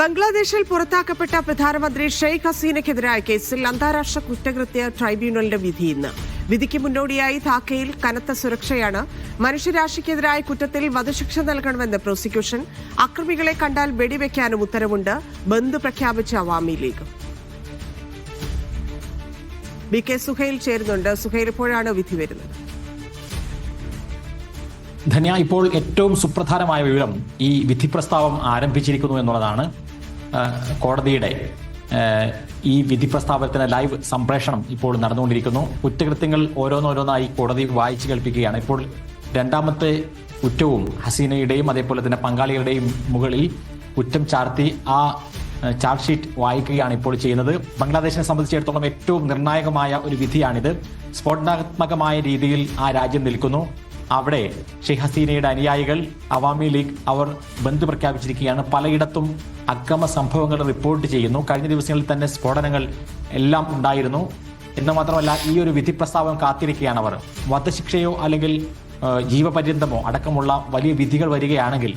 ബംഗ്ലാദേശിൽ പുറത്താക്കപ്പെട്ട പ്രധാനമന്ത്രി ഷെയ്ഖ് ഹസീനയ്ക്കെതിരായ കേസിൽ അന്താരാഷ്ട്ര കുറ്റകൃത്യ ട്രൈബ്യൂണലിന്റെ വിധി ഇന്ന്. വിധിക്ക് മുന്നോടിയായി ധാക്കയിൽ കനത്ത സുരക്ഷയാണ്. മനുഷ്യരാശിക്കെതിരായ കുറ്റത്തിൽ വധശിക്ഷ നൽകണമെന്ന് പ്രോസിക്യൂഷൻ. അക്രമികളെ കണ്ടാൽ വെടിവെക്കാനും ഉത്തരവുണ്ട്. ബന്ദ് പ്രഖ്യാപിച്ച അവാമി ലീഗ്. ബി കെ സുഹൈൽ ചേരുന്നുണ്ട്. സുഹൈൽ എപ്പോഴാണ് വിധി വരുന്നത്. ധന്യ ഇപ്പോൾ ഏറ്റവും സുപ്രധാനമായ വിവരം ഈ വിധി പ്രസ്താവം ആരംഭിച്ചിരിക്കുന്നു എന്നുള്ളതാണ് കോടതിയുടെ ഈ വിധി പ്രസ്താവത്തിന് ലൈവ് സംപ്രേഷണം ഇപ്പോൾ നടന്നുകൊണ്ടിരിക്കുന്നു. കുറ്റകൃത്യങ്ങൾ ഓരോന്നോരോന്നായി കോടതി വായിച്ചു കേൾപ്പിക്കുകയാണ്. ഇപ്പോൾ രണ്ടാമത്തെ കുറ്റവും ഹസീനയുടെയും അതേപോലെ തന്നെ പങ്കാളികളുടെയും മുകളിൽ കുറ്റം ചാർത്തി ആ ചാർജ് ഷീറ്റ് വായിക്കുകയാണ് ഇപ്പോൾ ചെയ്യുന്നത്. ബംഗ്ലാദേശിനെ സംബന്ധിച്ചിടത്തോളം ഏറ്റവും നിർണായകമായ ഒരു വിധിയാണിത്. സ്ഫോടനാത്മകമായ രീതിയിൽ ആ രാജ്യം നിൽക്കുന്നു. അവിടെ ഷെയ്ഖ് ഹസീനയുടെ അനുയായികൾ അവാമി ലീഗ് അവർ ബന്ധു പ്രഖ്യാപിച്ചിരിക്കുകയാണ്. പലയിടത്തും അക്രമ സംഭവങ്ങൾ റിപ്പോർട്ട് ചെയ്യുന്നു. കഴിഞ്ഞ ദിവസങ്ങളിൽ തന്നെ സ്ഫോടനങ്ങൾ എല്ലാം ഉണ്ടായിരുന്നു. എന്ന് മാത്രമല്ല ഈ ഒരു വിധി പ്രസ്താവം കാത്തിരിക്കുകയാണ് അവർ. വധശിക്ഷയോ അല്ലെങ്കിൽ ജീവപര്യന്തമോ അടക്കമുള്ള വലിയ വിധികൾ വരികയാണെങ്കിൽ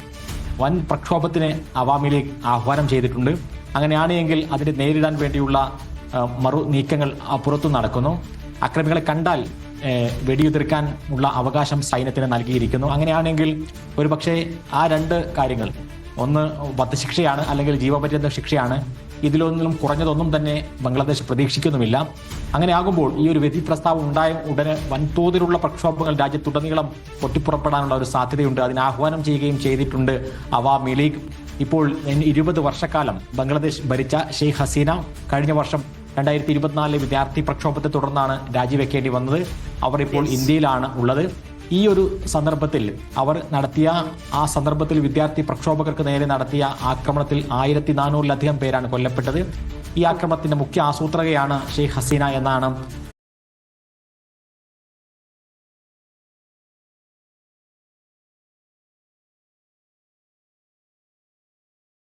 വൻ പ്രക്ഷോഭത്തിന് അവാമി ലീഗ് ആഹ്വാനം ചെയ്തിട്ടുണ്ട്. അങ്ങനെയാണെങ്കിൽ അതിനെ നേരിടാൻ വേണ്ടിയുള്ള മറു നീക്കങ്ങൾ പുറത്തു നടക്കുന്നു. അക്രമികളെ കണ്ടാൽ വെടിയുതിർക്കാൻ ഉള്ള അവകാശം സൈന്യത്തിന് നൽകിയിരിക്കുന്നു. അങ്ങനെയാണെങ്കിൽ ഒരുപക്ഷെ ആ രണ്ട് കാര്യങ്ങൾ ഒന്ന് വധശിക്ഷയാണ് അല്ലെങ്കിൽ ജീവപര്യന്ത ശിക്ഷയാണ് ഇതിലൊന്നും കുറഞ്ഞതൊന്നും തന്നെ ബംഗ്ലാദേശ് പ്രതീക്ഷിക്കുന്നുമില്ല. അങ്ങനെ ആകുമ്പോൾ ഈ ഒരു വിധി പ്രസ്താവം ഉണ്ടായ ഉടനെ വൻതോതിലുള്ള പ്രക്ഷോഭങ്ങൾ രാജ്യത്തുടനീളം പൊട്ടിപ്പുറപ്പെടാനുള്ള ഒരു സാധ്യതയുണ്ട്. അതിന് ആഹ്വാനം ചെയ്യുകയും ചെയ്തിട്ടുണ്ട് അവാമി ലീഗ് ഇപ്പോൾ ഇരുപത് വർഷക്കാലം ബംഗ്ലാദേശ് ഭരിച്ച ഷെയ്ഖ് ഹസീന. കഴിഞ്ഞ വർഷം രണ്ടായിരത്തി ഇരുപത്തിനാലിലെ വിദ്യാർത്ഥി പ്രക്ഷോഭത്തെ തുടർന്നാണ് രാജിവെക്കേണ്ടി വന്നത്. അവർ ഇപ്പോൾ ഇന്ത്യയിലാണ് ഉള്ളത്. ഈ ഒരു സന്ദർഭത്തിൽ അവർ നടത്തിയ ആ സന്ദർഭത്തിൽ വിദ്യാർത്ഥി പ്രക്ഷോഭകർക്ക് നേരെ നടത്തിയ ആക്രമണത്തിൽ ആയിരത്തി നാനൂറിലധികം പേരാണ് കൊല്ലപ്പെട്ടത്. ഈ ആക്രമണത്തിന്റെ മുഖ്യ ആസൂത്രകയാണ് ഷെയ്ഖ് ഹസീന എന്നാണ്